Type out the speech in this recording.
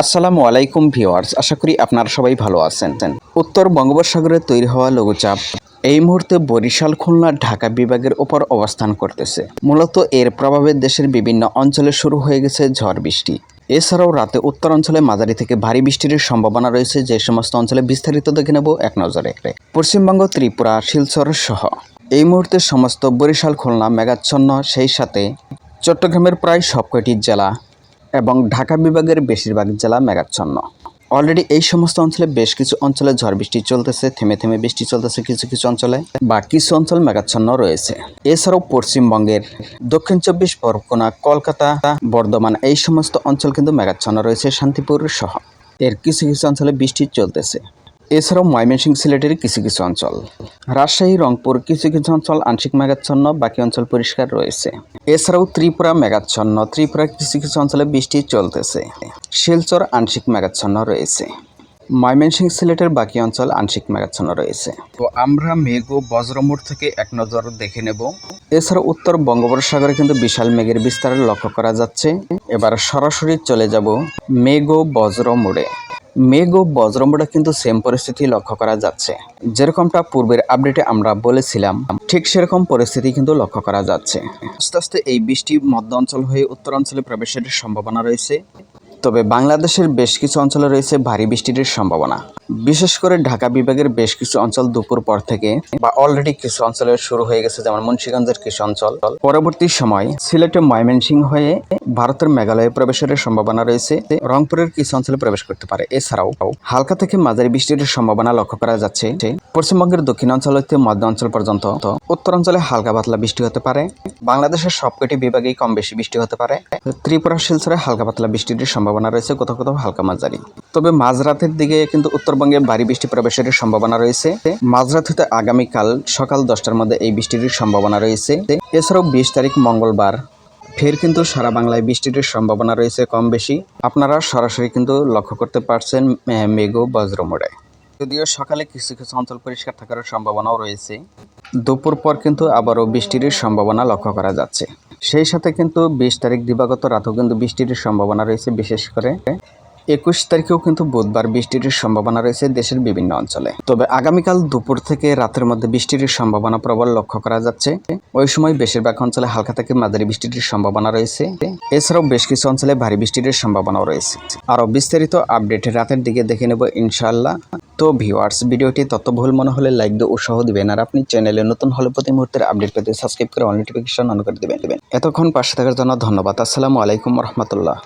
আসসালামু আলাইকুম ভিওয়ার্স আশা করি আপনারা সবাই ভালো আছেন। উত্তর বঙ্গোপসাগরে তৈরি হওয়া লঘুচাপ এই মুহূর্তে বরিশাল, খুলনা, ঢাকা বিভাগের ওপর অবস্থান করতেছে। মূলত এর প্রভাবে দেশের বিভিন্ন অঞ্চলে শুরু হয়ে গেছে ঝড় বৃষ্টি। এছাড়াও রাতে উত্তর অঞ্চলে মাঝারি থেকে ভারী বৃষ্টির সম্ভাবনা রয়েছে, যে সমস্ত অঞ্চলে বিস্তারিত দেখে নেব এক নজরে। পশ্চিমবঙ্গ, ত্রিপুরা, শিলচর সহ এই মুহূর্তে সমস্ত বরিশাল, খুলনা, মেঘাচ্ছন্ন, সেই সাথে চট্টগ্রামের প্রায় সবকটি জেলা এবং ঢাকা বিভাগের বেশিরভাগ জেলা মেঘাচ্ছন্ন। অলরেডি এই সমস্ত অঞ্চলে বেশ কিছু অঞ্চলে ঝড় বৃষ্টি চলতেছে, থেমে থেমে বৃষ্টি চলতেছে কিছু কিছু অঞ্চলে, বা কিছু অঞ্চল মেঘাচ্ছন্ন রয়েছে। এছাড়াও পশ্চিমবঙ্গের দক্ষিণ চব্বিশ পরগনা, কলকাতা, বর্ধমান এই সমস্ত অঞ্চল কিন্তু মেঘাচ্ছন্ন রয়েছে শান্তিপুর সহ। এর কিছু কিছু অঞ্চলে বৃষ্টি চলতেছে। এছাড়াও ময়মনসিংহ সিলেটের কিছু কিছু অঞ্চল। রাজশাহী, রংপুর কিছু কিছু অঞ্চল আংশিক মেঘাচ্ছন্ন, বাকি অঞ্চল পরিষ্কার রয়েছে। এছাড়াও ত্রিপুরা মেঘাচ্ছন্ন ত্রিপুরার কিছু কিছু অঞ্চলে বৃষ্টি চলতেছে। শিলচর আংশিক মেঘাচ্ছন্ন রয়েছে। ময়মনসিংহ সিলেটের বাকি অঞ্চল আংশিক মেঘাচ্ছন্ন রয়েছে। তো আমরা মেঘ ও বজ্রমোড় থেকে এক নজর দেখে নেব। এছাড়া উত্তর বঙ্গোপসাগরে কিন্তু বিশাল মেঘের বিস্তার লক্ষ্য করা যাচ্ছে। এবার সরাসরি চলে যাব মেঘ ও বজ্র মোড়ে মেঘ ও বজ্রম্বটা কিন্তু সেম পরিস্থিতি লক্ষ্য করা যাচ্ছে। যেরকমটা পূর্বের আপডেটে আমরা বলেছিলাম, ঠিক সেরকম পরিস্থিতি কিন্তু লক্ষ্য করা যাচ্ছে। আস্তে আস্তে এই বৃষ্টি মধ্য অঞ্চল হয়ে উত্তরাঞ্চলে প্রবেশের সম্ভাবনা রয়েছে। তবে বাংলাদেশের বেশ কিছু অঞ্চলে রয়েছে ভারী বৃষ্টির সম্ভাবনা। বিশেষ করে ঢাকা বিভাগের বেশ কিছু অঞ্চল দুপুর পর থেকে বা অলরেডি কিছু অঞ্চলে শুরু হয়ে গেছে, যেমন মুন্সিগঞ্জের কিছু অঞ্চল। পরবর্তী সময় সিলেটে ময়মনসিংহ হয়ে ভারতের মেঘালয়ে প্রবেশের সম্ভাবনা রয়েছে। রংপুরের কিছু অঞ্চলে প্রবেশ করতে পারে। এছাড়াও হালকা থেকে মাঝারি বৃষ্টির সম্ভাবনা লক্ষ্য করা যাচ্ছে। পশ্চিমবঙ্গের দক্ষিণ অঞ্চল হতে মধ্য অঞ্চল পর্যন্ত, উত্তরাঞ্চলে হালকা পাতলা বৃষ্টি হতে পারে। বাংলাদেশের সবকটি বিভাগেই কম বেশি বৃষ্টি হতে পারে। ত্রিপুরা, শিলচরে হালকা পাতলা বৃষ্টির সম্ভাবনা রয়েছে, কোথাও কোথাও হালকা মাঝারি। তবে মাঝরাতের দিকে কিন্তু উত্তরবঙ্গে ভারী বৃষ্টি প্রবেশের সম্ভাবনা রয়েছে। মাঝরাত হতে আগামীকাল সকাল দশটার মধ্যে এই বৃষ্টির সম্ভাবনা রয়েছে। এছাড়াও বিশ তারিখ মঙ্গলবার, ফের কিন্তু সারা বাংলায় বৃষ্টির সম্ভাবনা রয়েছে কম বেশি। আপনারা সরাসরি কিন্তু লক্ষ্য করতে পারছেন মেঘ বজ্রমোড়ে যদিও সকালে কিছু কিছু অঞ্চল পরিষ্কার থাকার সম্ভাবনাও রয়েছে। দুপুর পর কিন্তু আবারও বৃষ্টির সম্ভাবনা লক্ষ্য করা যাচ্ছে। সেই সাথে কিন্তু বিশ তারিখ দিবাগত রাতেও কিন্তু বৃষ্টির সম্ভাবনা রয়েছে বিশেষ করে। একুশ তারিখেও কিন্তু বুধবার বৃষ্টির সম্ভাবনা রয়েছে দেশের বিভিন্ন অঞ্চলে। তবে আগামীকাল দুপুর থেকে রাতের মধ্যে বৃষ্টির সম্ভাবনা প্রবল লক্ষ্য করা যাচ্ছে। ওই সময় বেশিরভাগ অঞ্চলে হালকা থেকে মাঝারি বৃষ্টির সম্ভাবনা রয়েছে। এছাড়াও বেশ কিছু অঞ্চলে ভারী বৃষ্টির সম্ভাবনাও রয়েছে। আরও বিস্তারিত আপডেট রাতের দিকে দেখে নেব ইনশাল্লাহ তো ভিউয়ার্স, ভিডিওটি তথ্যবহুল মনে হলে লাইক দিয়ে উৎসাহ দিবেন আর আপনি চ্যানেলে নতুন হলে প্রতি মুহূর্তের আপডেট পেতে সাবস্ক্রাইব করে অল নোটিফিকেশন অন করে দিবেন। এতক্ষণ পাশে থাকার জন্য ধন্যবাদ। আসসালামু আলাইকুম রহমতুল্লাহ।